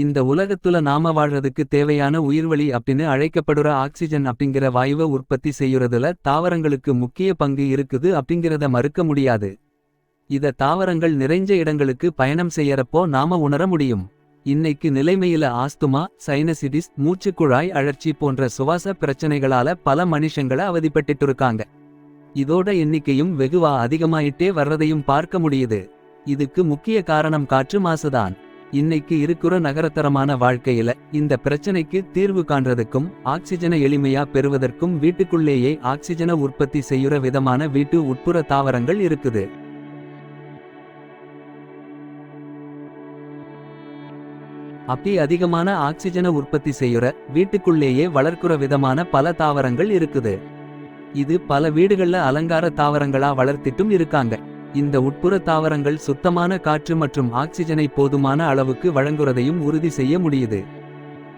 இந்த உலகத்துல நாம வாழ்றதுக்கு தேவையான உயிர்வழி அப்படின்னு அழைக்கப்படுற ஆக்சிஜன் அப்படிங்கிற வாயுவ உற்பத்தி செய்யுறதுல தாவரங்களுக்கு முக்கிய பங்கு இருக்குது அப்படிங்கிறத மறுக்க முடியாது. இத தாவரங்கள் நிறைஞ்ச இடங்களுக்கு பயணம் செய்யறப்போ நாம உணர முடியும். இன்னைக்கு நிலைமையில ஆஸ்துமா சைனசிடிஸ் மூச்சுக்குழாய் அழற்சி போன்ற சுவாச பிரச்சனைகளால பல மனுஷங்களை அவதிப்பட்டுட்டு இருக்காங்க. இதோட எண்ணிக்கையும் வெகுவா அதிகமாயிட்டே வர்றதையும் பார்க்க முடியுது. இதுக்கு முக்கிய காரணம் காற்று மாசுதான். இன்னைக்கு இருக்கிற நகரத்தரமான வாழ்க்கையில இந்த பிரச்சனைக்கு தீர்வு காண்றதுக்கும் ஆக்சிஜனை எளிமையா பெறுவதற்கும் வீட்டுக்குள்ளேயே ஆக்சிஜனை உற்பத்தி செய்யுற விதமான வீட்டு உட்புற தாவரங்கள் இருக்குது. அப்படி அதிகமான ஆக்சிஜனை உற்பத்தி செய்யுற வீட்டுக்குள்ளேயே வளர்க்குற விதமான பல தாவரங்கள் இருக்குது. இது பல வீடுகள்ல அலங்கார தாவரங்களா வளர்த்திட்டும் இருக்காங்க. இந்த உட்புற தாவரங்கள் சுத்தமான காற்று மற்றும் ஆக்சிஜனை போதுமான அளவுக்கு வழங்குறதையும் உறுதி செய்ய முடியுது.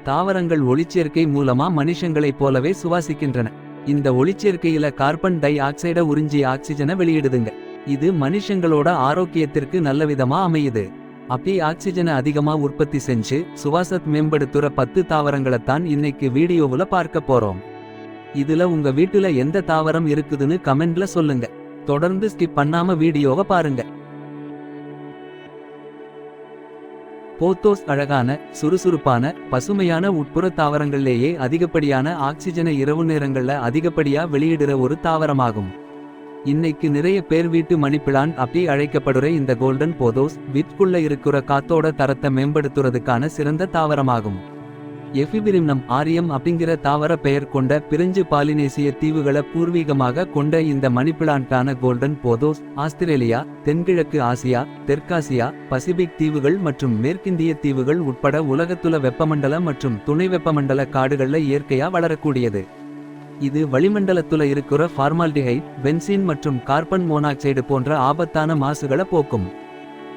தாவரங்கள் ஒளிச்சேர்க்கை மூலமா மனுஷங்களைப் போலவே சுவாசிக்கின்றன. இந்த ஒளிச்சேர்க்கையில கார்பன் டை ஆக்சைட உறிஞ்சி ஆக்சிஜனை வெளியிடுதுங்க. இது மனுஷங்களோட ஆரோக்கியத்திற்கு நல்லவிதமா அமையுது. அப்படி ஆக்சிஜனை அதிகமா உற்பத்தி செஞ்சு சுவாசத் மேம்படுத்துற பத்து தாவரங்களத்தான் இன்னைக்கு வீடியோவுல பார்க்க போறோம். இதுல உங்க வீட்டுல எந்த தாவரம் இருக்குதுன்னு கமெண்ட்ல சொல்லுங்க. தொடர்ந்து ஸ்கிப் பண்ணாம வீடியோவை பாருங்க. போத்தோஸ் அழகான சுறுசுறுப்பான பசுமையான உட்புற தாவரங்கள்லேயே அதிகப்படியான ஆக்சிஜனை இரவு நேரங்கள்ல அதிகப்படியா வெளியிடுற ஒரு தாவரமாகும். இன்னைக்கு நிறைய பேர் வீட்டு மணிப்பிளான் அப்படி அழைக்கப்படுற இந்த கோல்டன் போதோஸ் வீட்குள்ள இருக்கிற காத்தோட தரத்தை மேம்படுத்துறதுக்கான சிறந்த தாவரமாகும். எஃபிபிரிம்னம் ஆரியம் அப்படிங்கிற தாவர பெயர் கொண்ட பிரெஞ்சு பாலினேசிய தீவுகளை பூர்வீகமாக கொண்ட இந்த மணிப்பிளான்டான கோல்டன் போதோஸ் ஆஸ்திரேலியா தென்கிழக்கு ஆசியா தெற்காசியா பசிபிக் தீவுகள் மற்றும் மேற்கிந்திய தீவுகள் உட்பட உலகத்துல வெப்பமண்டல மற்றும் துணை வெப்பமண்டல காடுகள்ல இயற்கையா வளரக்கூடியது. இது வளிமண்டலத்துல இருக்கிற ஃபார்மால்டிஹைட் பென்சின் மற்றும் கார்பன் மோனாக்சைடு போன்ற ஆபத்தான மாசுகளை போக்கும்.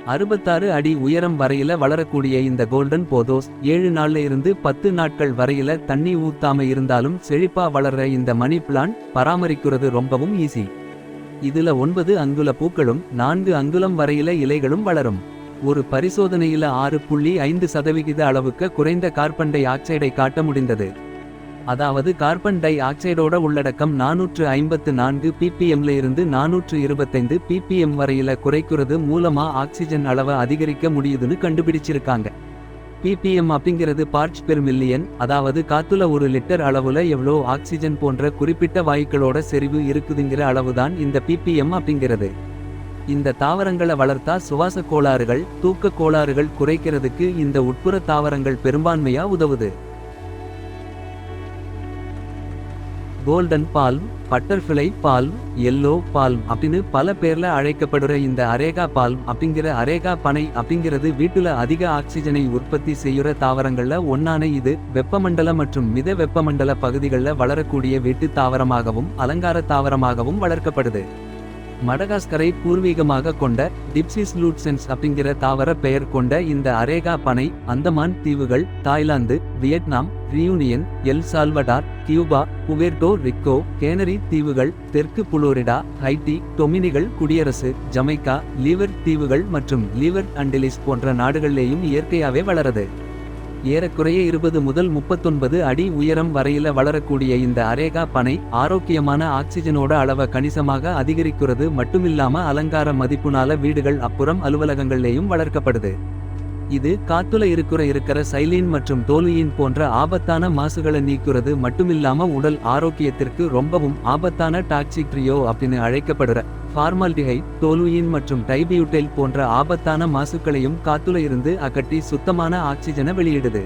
அறுபத்தாறு அடி உயரம் வரையில வளரக்கூடிய இந்த கோல்டன் போதோஸ் ஏழு நாள்ல இருந்து பத்து நாட்கள் வரையில தண்ணி ஊத்தாம இருந்தாலும் செழிப்பா வளர்ற இந்த மணி பிளான்ட் பராமரிக்கிறது ரொம்பவும் ஈஸி. இதுல ஒன்பது அங்குல பூக்களும் நான்கு அங்குலம் வரையில இலைகளும் வளரும். ஒரு பரிசோதனையில ஆறு புள்ளி ஐந்து சதவிகித அளவுக்கு குறைந்த கார்பன் டை ஆக்சைடை காட்ட முடிந்தது. அதாவது கார்பன் டை ஆக்சைடோட உள்ளடக்கம் நானூற்று ஐம்பத்து நான்கு பிபிஎம்ல இருந்து நானூற்று இருபத்தைந்து பிபிஎம் வரையில குறைக்கிறது மூலமா ஆக்சிஜன் அளவை அதிகரிக்க முடியுதுன்னு கண்டுபிடிச்சிருக்காங்க. பிபிஎம் அப்படிங்கிறது பார்ட்ஸ் பெர் மில்லியன் அதாவது காத்துல ஒரு லிட்டர் அளவுல எவ்வளோ ஆக்சிஜன் போன்ற குறிப்பிட்ட வாயுக்களோட செறிவு இருக்குதுங்கிற அளவுதான் இந்த பிபிஎம் அப்படிங்கிறது. இந்த தாவரங்களை வளர்த்தா சுவாச கோளாறுகள் தூக்க கோளாறுகள் குறைக்கிறதுக்கு இந்த உட்புற தாவரங்கள் பெரும்பான்மையா உதவுது. Golden palm butterfly palm yellow palm அப்படின்னு பல பேர்ல அழைக்கப்படுற இந்த அரேகா பால்ம் அப்படிங்கிற அரேகா பனை அப்படிங்கிறது வீட்டுல அதிக ஆக்சிஜனை உற்பத்தி செய்யுற தாவரங்கள்ல ஒன்னான இது வெப்பமண்டல மற்றும் மித வெப்பமண்டல பகுதிகளில் வளரக்கூடிய வீட்டு தாவரமாகவும் அலங்கார தாவரமாகவும் வளர்க்கப்படுது. மடகாஸ்கரை பூர்வீகமாக கொண்ட டிப்சிஸ் லூட்சென்ஸ் அப்படிங்கிற தாவர பெயர் கொண்ட இந்த அரேகா பனை அந்தமான் தீவுகள் Thailand Vietnam Reunion El Salvador Cuba Puerto Rico Canary தீவுகள் தெற்கு புளோரிடா ஹைட்டி டொமினிகள் குடியரசு ஜமைக்கா லீவர் தீவுகள் மற்றும் லீவர் அண்டிலிஸ் போன்ற நாடுகளிலேயும் இயற்கையாகவே வளரது. ஏறக்குறைய இருபது முதல் முப்பத்தொன்பது அடி உயரம் வரையில வளரக்கூடிய இந்த அரேகா பனை ஆரோக்கியமான ஆக்சிஜனோட அளவ கணிசமாக அதிகரிக்கிறது மட்டுமில்லாம அலங்கார மதிப்புனால வீடுகள் அப்புறம் அலுவலகங்கள்லேயும் வளர்க்கப்படுது. இது காத்துல இருக்கிற இருக்கிற சைலீன் மற்றும் தோலியின் போன்ற ஆபத்தான மாசுகளை நீக்குறது மட்டுமில்லாம உடல் ஆரோக்கியத்திற்கு ரொம்பவும் ஆபத்தான டாக்சிக் ட்ரியோ அப்படின்னு அழைக்கப்படுற ஃபார்மால்டிஹைட் தோலுயின் மற்றும் டைபியூட்டைல் போன்ற ஆபத்தான மாசுக்களையும் காத்துல இருந்து அகற்றி சுத்தமான ஆக்சிஜனை வெளியிடுது.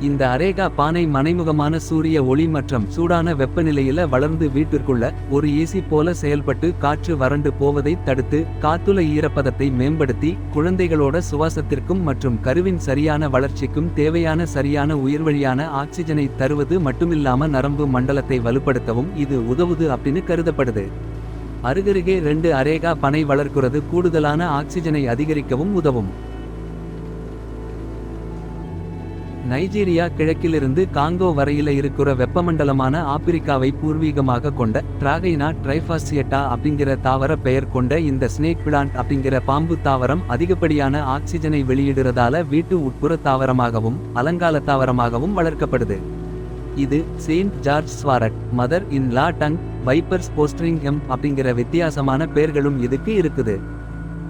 இந்த அரேகா பானை மனைமுகமான சூரிய ஒளி மற்றும் சூடான வெப்பநிலையில வளர்ந்து வீட்டிற்குள்ள ஒரு ஏசி போல செயல்பட்டு காற்று வறண்டு போவதை தடுத்து காத்துல ஈரப்பதத்தை மேம்படுத்தி குழந்தைகளோட சுவாசத்திற்கும் மற்றும் கருவின் சரியான வளர்ச்சிக்கும் தேவையான சரியான உயிர்வழியான ஆக்சிஜனை தருவது மட்டுமில்லாம நரம்பு மண்டலத்தை வலுப்படுத்தவும் இது உதவுது அப்படின்னு கருதப்படுது. அருகருகே ரெண்டு அரேகா பனை வளர்க்குறது கூடுதலான ஆக்சிஜனை அதிகரிக்கவும் உதவும். நைஜீரியா கிழக்கிலிருந்து காங்கோ வரையில இருக்கிற வெப்பமண்டலமான ஆப்பிரிக்காவை பூர்வீகமாக கொண்ட டிராகைனா ட்ரைபாசியட்டா அப்படிங்கிற தாவர பெயர் கொண்ட இந்த ஸ்னேக் பிளான்ட் அப்படிங்கிற பாம்பு தாவரம் அதிகப்படியான ஆக்சிஜனை வெளியிடுறதால வீட்டு உட்புற தாவரமாகவும் அலங்கால தாவரமாகவும் வளர்க்கப்படுது இது Saint George sword mother in law tongue vipers bowstring hemp அப்படிங்கிற வித்தியாசமான பேர்களும் இதுக்கு இருக்குது.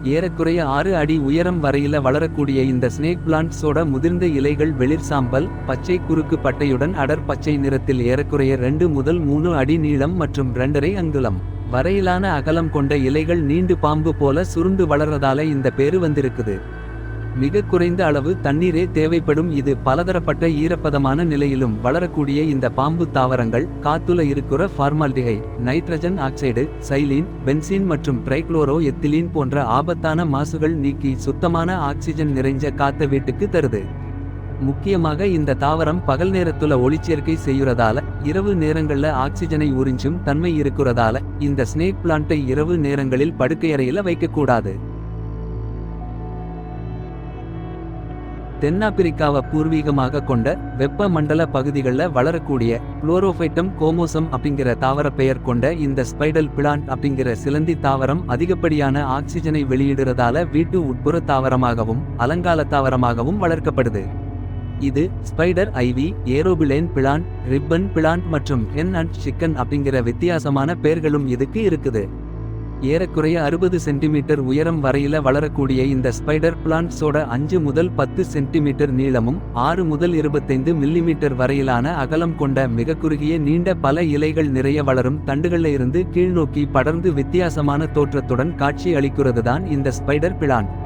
ஏறக்குறைய ஆறு அடி உயரம் வரையில வளரக்கூடிய இந்த ஸ்னேக் பிளான்ட்ஸோட முதிர்ந்த இலைகள் வெளிர் சாம்பல் பச்சை குறுக்கு பட்டையுடன் அடர் பச்சை நிறத்தில் ஏறக்குறைய ரெண்டு முதல் மூணு அடி நீளம் மற்றும் ரெண்டரை அங்குலம். வரையிலான அகலம் கொண்ட இலைகள் நீண்டு பாம்பு போல சுருண்டு வளர்றதால இந்த பேரு வந்திருக்குது. மிக குறைந்த அளவு தண்ணீரே தேவைப்படும். இது பலதரப்பட்ட ஈரப்பதமான நிலையிலும் வளரக்கூடிய இந்த பாம்பு தாவரங்கள் காத்துல இருக்கிற formaldehyde nitrogen oxide xylene benzene மற்றும் ட்ரைக்ளோரோ எத்திலீன் போன்ற ஆபத்தான மாசுகள் நீக்கி சுத்தமான ஆக்சிஜன் நிறைஞ்ச காத்த வீட்டுக்கு தருது. முக்கியமாக இந்த தாவரம் பகல் நேரத்துல ஒளிச்சேர்க்கை செய்யறதால இரவு நேரங்கள்ல ஆக்சிஜனை உறிஞ்சும் தன்மை இருக்கிறதால இந்த ஸ்னேக் பிளான்ட்டை இரவு நேரங்களில் படுக்கையறையில வைக்கக்கூடாது. தென்னாப்பிரிக்காவை பூர்வீகமாக கொண்ட வெப்ப மண்டல பகுதிகளில் வளரக்கூடிய குளோரோஃபைட்டம் கோமோசம் அப்படிங்கிற தாவர பெயர் கொண்ட இந்த ஸ்பைடல் பிளான்ட் அப்படிங்கிற சிலந்தி தாவரம் அதிகப்படியான ஆக்சிஜனை வெளியிடுறதால வீட்டு உட்புற தாவரமாகவும் அலங்கால தாவரமாகவும் வளர்க்கப்படுது. இது spider ivy aeroplane plant ribbon plant மற்றும் ஹென் அண்ட் சிக்கன் அப்படிங்கிற வித்தியாசமான பெயர்களும் இதுக்கு இருக்குது. ஏறக்குறைய அறுபது சென்டிமீட்டர் உயரம் வரையில வளரக்கூடிய இந்த ஸ்பைடர் பிளான்ட்ஸோட அஞ்சு முதல் பத்து சென்டிமீட்டர் நீளமும் ஆறு முதல் இருபத்தைந்து மில்லிமீட்டர் வரையிலான அகலம் கொண்ட மிக குறுகிய நீண்ட பல இலைகள் நிறைய வளரும் தண்டுகள்ல இருந்து கீழ்நோக்கி படர்ந்து வித்தியாசமான தோற்றத்துடன் காட்சி அளிக்கிறதுதான் இந்த ஸ்பைடர் பிளான்ட்.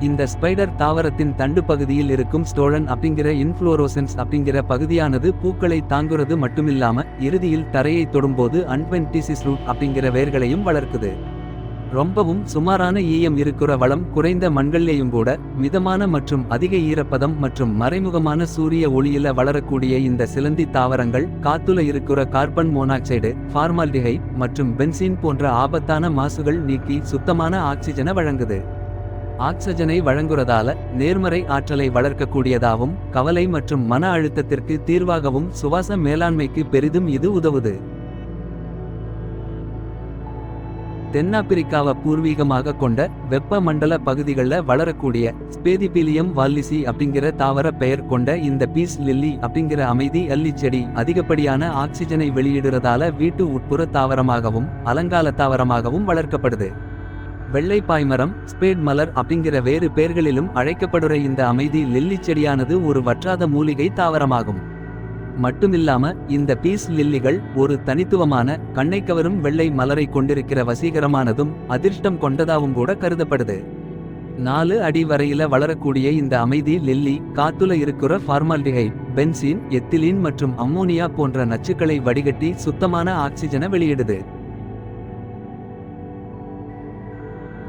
இந்த ஸ்பைடர் தாவரத்தின் தண்டு பகுதியில் இருக்கும் ஸ்டோழன் அப்படிங்கிற இன்ஃப்ளோரோசன்ஸ் அப்படிங்கிற பகுதியானது பூக்களை தாங்குறது மட்டுமில்லாம இறுதியில் தரையை தொடும்போது அன்வென்டிசிஸ் ரூட் அப்படிங்கிற வேர்களையும் வளர்க்குது. ரொம்பவும் சுமாரான ஈயம் இருக்கிற வளம் குறைந்த மண்கள்லேயும் கூட மிதமான மற்றும் அதிக ஈரப்பதம் மற்றும் மறைமுகமான சூரிய ஒளியில வளரக்கூடிய இந்த சிலந்தி தாவரங்கள் காத்துல இருக்கிற கார்பன் மோனாக்சைடு ஃபார்மால்டிகை மற்றும் பென்சீன் போன்ற ஆபத்தான மாசுகள் நீக்கி சுத்தமான ஆக்சிஜனை வழங்குது. ஆக்சஜனை வழங்குறதால நேர்மறை ஆற்றலை வளர்க்கக்கூடியதாகவும் கவலை மற்றும் மன அழுத்தத்திற்கு தீர்வாகவும் சுவாச மேலாண்மைக்கு பெரிதும் இது உதவுது. தென்னாப்பிரிக்காவை பூர்வீகமாக கொண்ட வெப்ப மண்டல பகுதிகளில் வளரக்கூடிய ஸ்பேதிபிலியம் வால்லிசி அப்படிங்கிற தாவர பெயர் கொண்ட இந்த பீஸ் லில்லி அப்படிங்கிற அமைதி அல்லி செடி அதிகப்படியான ஆக்சிஜனை வெளியிடுறதால வீட்டு உட்புற தாவரமாகவும் அலங்கால தாவரமாகவும் வளர்க்கப்படுது. வெள்ளை பாய்மரம் ஸ்பேட் மலர் அப்படிங்கிற வேறு பெயர்களிலும் அழைக்கப்படுற இந்த அமைதி லில்லி செடியானது ஒரு வற்றாத மூலிகை தாவரமாகும். மட்டுமில்லாம இந்த பீஸ் லில்லிகள் ஒரு தனித்துவமான கண்ணை கவரும் வெள்ளை மலரை கொண்டிருக்கிற வசீகரமானதும் அதிர்ஷ்டம் கொண்டதாவும் கூட கருதப்படுது. நாலு அடி வரையில வளரக்கூடிய இந்த அமைதி லில்லி காத்துல இருக்கிற ஃபார்மால்டிகை பென்சின் எத்திலீன் மற்றும் அம்மோனியா போன்ற நச்சுக்களை வடிகட்டி சுத்தமான ஆக்சிஜனை வெளியிடுது.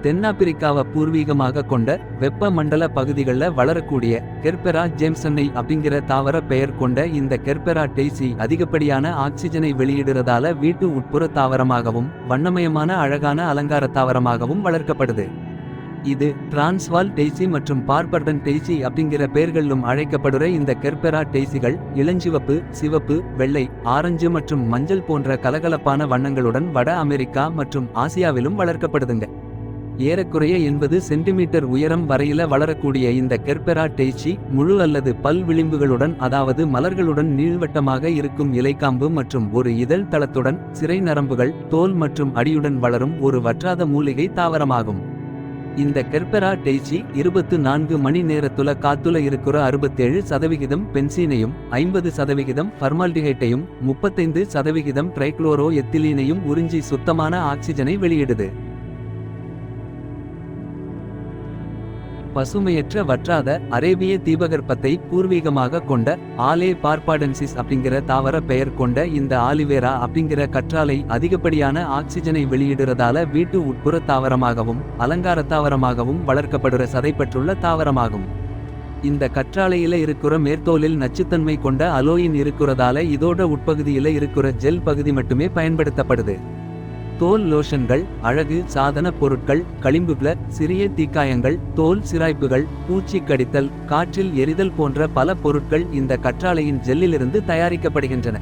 தென்னாப்பிரிக்காவை பூர்வீகமாக கொண்ட வெப்ப மண்டல பகுதிகளில் வளரக்கூடிய கெர்பெரா ஜேம்சனை அப்படிங்கிற தாவர பெயர் கொண்ட இந்த கெர்பெரா டெய்சி அதிகப்படியான ஆக்சிஜனை வெளியிடுறதால வீட்டு உட்புற தாவரமாகவும் வண்ணமயமான அழகான அலங்கார தாவரமாகவும் வளர்க்கப்படுது. இது டிரான்ஸ்வால் டெய்சி மற்றும் பார்பர்டன் டெய்சி அப்படிங்கிற பெயர்களிலும் அழைக்கப்படுற இந்த கெர்பெரா டெய்சிகள் இளஞ்சிவப்பு சிவப்பு வெள்ளை ஆரஞ்சு மற்றும் மஞ்சள் போன்ற கலகலப்பான வண்ணங்களுடன் வட அமெரிக்கா மற்றும் ஆசியாவிலும் வளர்க்கப்படுதுங்க. ஏறக்குறைய எண்பது சென்டிமீட்டர் உயரம் வரையில வளரக்கூடிய இந்த கெர்பெரா டெய்ச்சி முழு அல்லது பல் விளிம்புகளுடன் அதாவது மலர்களுடன் நீள்வட்டமாக இருக்கும் இலைக்காம்பு மற்றும் ஒரு இதழ் தளத்துடன் சிறை நரம்புகள் தோல் மற்றும் அடியுடன் வளரும் ஒரு வற்றாத மூலிகை தாவரமாகும். இந்த கெர்பெரா டெய்ச்சி இருபத்து நான்கு மணி நேரத்துல காத்துல இருக்கிற அறுபத்தேழு சதவிகிதம் பென்சீனையும் ஐம்பது சதவிகிதம் ஃபர்மால்டிஹைட்டையும் முப்பத்தைந்து சதவிகிதம் ட்ரைக்ளோரோ எத்திலீனையும் உறிஞ்சி சுத்தமான ஆக்சிஜனை வெளியிடுது. பசுமையற்ற வற்றாத அரேபிய தீபகற்பத்தை பூர்வீகமாக கொண்ட ஆலே பார்ப்பாடன்சிஸ் அப்படிங்கிற தாவர பெயர் கொண்ட இந்த ஆலிவேரா அப்படிங்கிற கற்றாழை அதிகப்படியான ஆக்சிஜனை வெளியிடுறதால வீட்டு உட்புற தாவரமாகவும் அலங்கார தாவரமாகவும் வளர்க்கப்படுற சதைப்பற்றுள்ள தாவரமாகும். இந்த கற்றாழையில இருக்கிற மேற்தோலில் நச்சுத்தன்மை கொண்ட அலோயின் இருக்கிறதால இதோட உட்பகுதியில இருக்கிற ஜெல் பகுதி மட்டுமே பயன்படுத்தப்படுது. தோல் லோஷன்கள் அழகு சாதன பொருட்கள் களிம்புகள சிறிய தீக்காயங்கள் தோல் சிராய்ப்புகள் பூச்சி கடித்தல் காற்றில் எரிதல் போன்ற பல பொருட்கள் இந்த கற்றாழையின் ஜெல்லிலிருந்து தயாரிக்கப்படுகின்றன.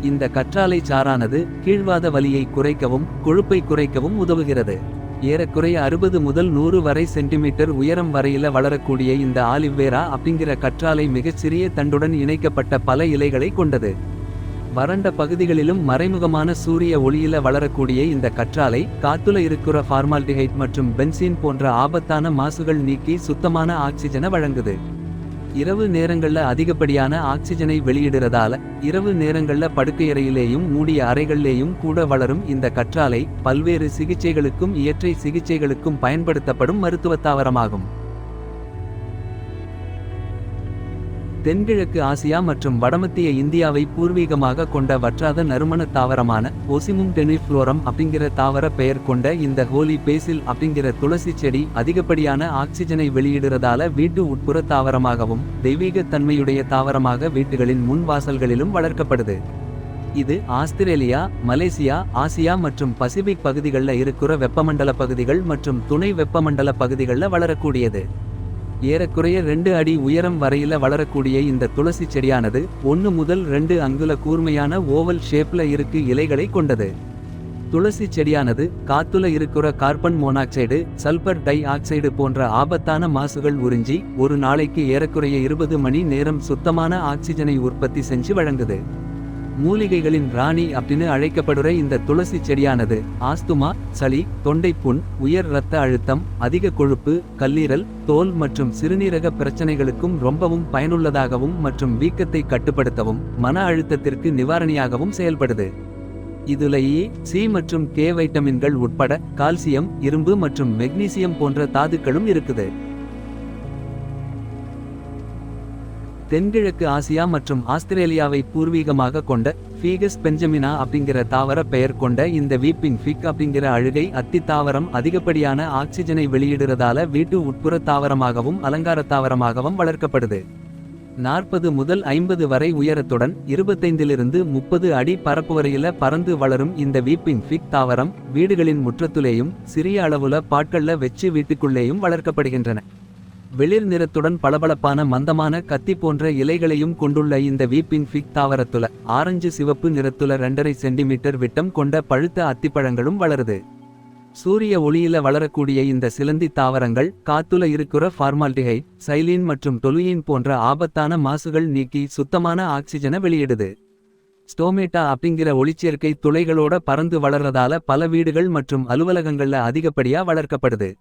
இந்த கற்றாழை சாறானது கீழ்வாத வலியை குறைக்கவும் கொழுப்பை குறைக்கவும் உதவுகிறது. ஏறக்குறைய அறுபது முதல் நூறு வரை சென்டிமீட்டர் உயரம் வரையில வளரக்கூடிய இந்த ஆலிவேரா அப்படிங்கிற கற்றாழை மிகச் சிறிய தண்டுடன் இணைக்கப்பட்ட பல இலைகளை கொண்டது. வறண்ட பகுதிகளிலும் மறைமுகமான சூரிய ஒளியில வளரக்கூடிய இந்த கற்றாலை காத்துல இருக்கிற ஃபார்மால்டிஹைட் மற்றும் பென்சீன் போன்ற ஆபத்தான மாசுகள் நீக்கி சுத்தமான ஆக்சிஜனை வழங்குது. இரவு நேரங்கள்ல அதிகப்படியான ஆக்சிஜனை வெளியிடுறதால இரவு நேரங்கள்ல படுக்கையறையிலேயும் மூடிய அறைகள்லேயும் கூட வளரும் இந்த கற்றாலை பல்வேறு சிகிச்சைகளுக்கும் இயற்றை சிகிச்சைகளுக்கும் பயன்படுத்தப்படும் மருத்துவ தாவரமாகும். தென்கிழக்கு ஆசியா மற்றும் வடமத்திய இந்தியாவை பூர்வீகமாக கொண்ட வற்றாத நறுமண தாவரமான ஒசிமும் டெனிஃப்ளோரம் அப்படிங்கிற தாவர பெயர் கொண்ட இந்த ஹோலி பேசில் அப்படிங்கிற துளசி செடி அதிகப்படியான ஆக்சிஜனை வெளியிடுறதால வீட்டு உட்புற தாவரமாகவும் தெய்வீக தன்மையுடைய தாவரமாக வீட்டுகளின் முன் வாசல்களிலும் வளர்க்கப்படுது. இது ஆஸ்திரேலியா மலேசியா ஆசியா மற்றும் பசிபிக் பகுதிகளில் இருக்கிற வெப்பமண்டல பகுதிகள் மற்றும் துணை வெப்பமண்டல பகுதிகளில் வளரக்கூடியது. ஏறக்குறைய ரெண்டு அடி உயரம் வரையில வளரக்கூடிய இந்த துளசி செடியானது ஒன்று முதல் ரெண்டு அங்குல கூர்மையான ஓவல் ஷேப்ல இருக்கு இலைகளை கொண்டது. துளசி செடியானது காத்துல இருக்கிற carbon monoxide sulphur dioxide போன்ற ஆபத்தான மாசுகள் உறிஞ்சி ஒரு நாளைக்கு ஏறக்குறைய இருபது மணி நேரம் சுத்தமான ஆக்சிஜனை உற்பத்தி செஞ்சு வழங்குது. மூலிகைகளின் ராணி அப்படின்னு அழைக்கப்படுற இந்த துளசி செடியானது ஆஸ்துமா சளி தொண்டை புண் உயர் இரத்த அழுத்தம் அதிக கொழுப்பு கல்லீரல் தோல் மற்றும் சிறுநீரக பிரச்சனைகளுக்கும் ரொம்பவும் பயனுள்ளதாகவும் மற்றும் வீக்கத்தை கட்டுப்படுத்தவும் மன அழுத்தத்திற்கு நிவாரணியாகவும் செயல்படுது. இதுல இ சி மற்றும் கே வைட்டமின்கள் உட்பட கால்சியம் இரும்பு மற்றும் மெக்னீசியம் போன்ற தாதுக்களும் இருக்குது. தென்கிழக்கு ஆசியா மற்றும் ஆஸ்திரேலியாவை பூர்வீகமாக கொண்ட ஃபீகஸ் பெஞ்சமினா அப்படிங்கிற தாவர பெயர் கொண்ட இந்த வீப்பிங் ஃபிக் அப்படிங்கிற அழுகை அத்தி தாவரம் அதிகப்படியான ஆக்சிஜனை வெளியிடுறதால வீட்டு உட்புற தாவரமாகவும் அலங்கார தாவரமாகவும் வளர்க்கப்படுது. நாற்பது முதல் ஐம்பது வரை உயரத்துடன் இருபத்தைந்திலிருந்து முப்பது அடி பரப்பு வரையில பறந்து வளரும் இந்த வீப்பிங் ஃபிக் தாவரம் வீடுகளின் முற்றத்துலேயும் சிறிய அளவுல பாட்கள்ல வெச்சு வீட்டுக்குள்ளேயும் வளர்க்கப்படுகின்றன. வெளிர் நிறத்துடன் பளபளப்பான மந்தமான கத்தி போன்ற இலைகளையும் கொண்டுள்ள இந்த வீப்பின் ஃபிக் தாவரத்துல ஆரஞ்சு சிவப்பு நிறத்துல ரெண்டரை சென்டிமீட்டர் விட்டம் கொண்ட பழுத்த அத்திப்பழங்களும் வளருது. சூரிய ஒளியில வளரக்கூடிய இந்த சிலந்தி தாவரங்கள் காத்துல இருக்கிற ஃபார்மால்டிகை சைலீன் மற்றும் தொலுயின் போன்ற ஆபத்தான மாசுகள் நீக்கி சுத்தமான ஆக்சிஜனை வெளியிடுது. ஸ்டோமேட்டா அப்படிங்கிற ஒளிச்சேர்க்கை துளைகளோட பறந்து வளர்றதால பல வீடுகள் மற்றும் அலுவலகங்கள்ல அதிகப்படியா வளர்க்கப்படுது.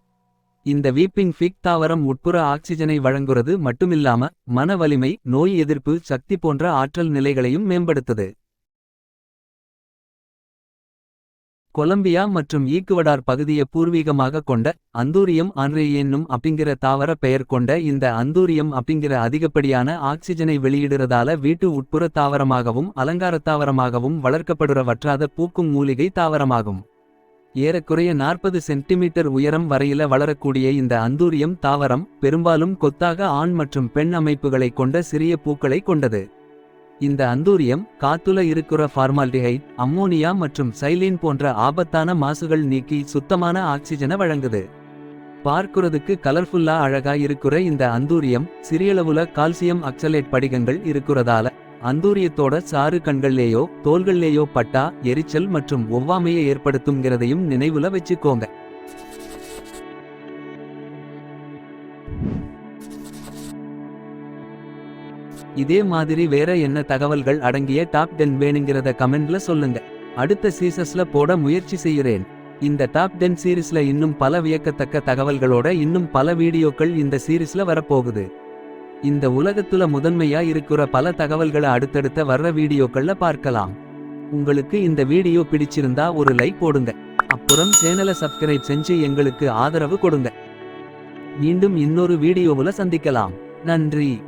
இந்த வீப்பிங் ஃபிக் தாவரம் உட்புற ஆக்சிஜனை வழங்குறது மட்டுமில்லாம மன வலிமை நோய் எதிர்ப்பு சக்தி போன்ற ஆற்றல் நிலைகளையும் மேம்படுத்துது. கொலம்பியா மற்றும் ஈக்குவடார் பகுதியை பூர்வீகமாக கொண்ட அந்தூரியம் ஆன்ரே என்னும் அப்படிங்கிற தாவர பெயர் கொண்ட இந்த அந்தூரியம் அப்படிங்கிற அதிகப்படியான ஆக்சிஜனை வெளியிடுறதால வீட்டு உட்புற தாவரமாகவும் அலங்கார தாவரமாகவும் வளர்க்கப்படுற வற்றாத பூக்கும் மூலிகை தாவரமாகும். ஏறக்குறைய நாற்பது சென்டிமீட்டர் உயரம் வரையில வளரக்கூடிய இந்த அந்தூரியம் தாவரம் பெரும்பாலும் கொத்தாக ஆண் மற்றும் பெண் அமைப்புகளை கொண்ட சிறிய பூக்களை கொண்டது. இந்த அந்தூரியம் காத்துல இருக்கிற ஃபார்மால்டிஹைட் அம்மோனியா மற்றும் சைலீன் போன்ற ஆபத்தான மாசுகள் நீக்கி சுத்தமான ஆக்சிஜனை வழங்குது. பார்க்கிறதுக்கு கலர்ஃபுல்லா அழகா இருக்கிற இந்த அந்தூரியம் சிறியளவுல கால்சியம் அக்சலேட் படிகங்கள் இருக்கிறதால அந்தூரியத்தோட சாறு கண்கள்லேயோ தோள்கள்லேயோ பட்டா எரிச்சல் மற்றும் ஒவ்வாமையை ஏற்படுத்துங்கிறதையும் நினைவுல வச்சுக்கோங்க. இதே மாதிரி வேற என்ன தகவல்கள் அடங்கிய டாப் டென் வேணுங்கிறத கமெண்ட்ல சொல்லுங்க. அடுத்த சீசஸ்ல போட முயற்சி செய்கிறேன். இந்த டாப் டென் சீரீஸ்ல இன்னும் பல வியக்கத்தக்க தகவல்களோட இன்னும் பல வீடியோக்கள் இந்த சீரீஸ்ல வரப்போகுது. இந்த உலகத்துல முதன்மையா இருக்கிற பல தகவல்களை அடுத்தடுத்த வர்ற வீடியோக்கள்ல பார்க்கலாம். உங்களுக்கு இந்த வீடியோ பிடிச்சிருந்தா ஒரு லைக் போடுங்க. அப்புறம் சேனலை சப்ஸ்கிரைப் செஞ்சு எங்களுக்கு ஆதரவு கொடுங்க. மீண்டும் இன்னொரு வீடியோவுல சந்திக்கலாம். நன்றி.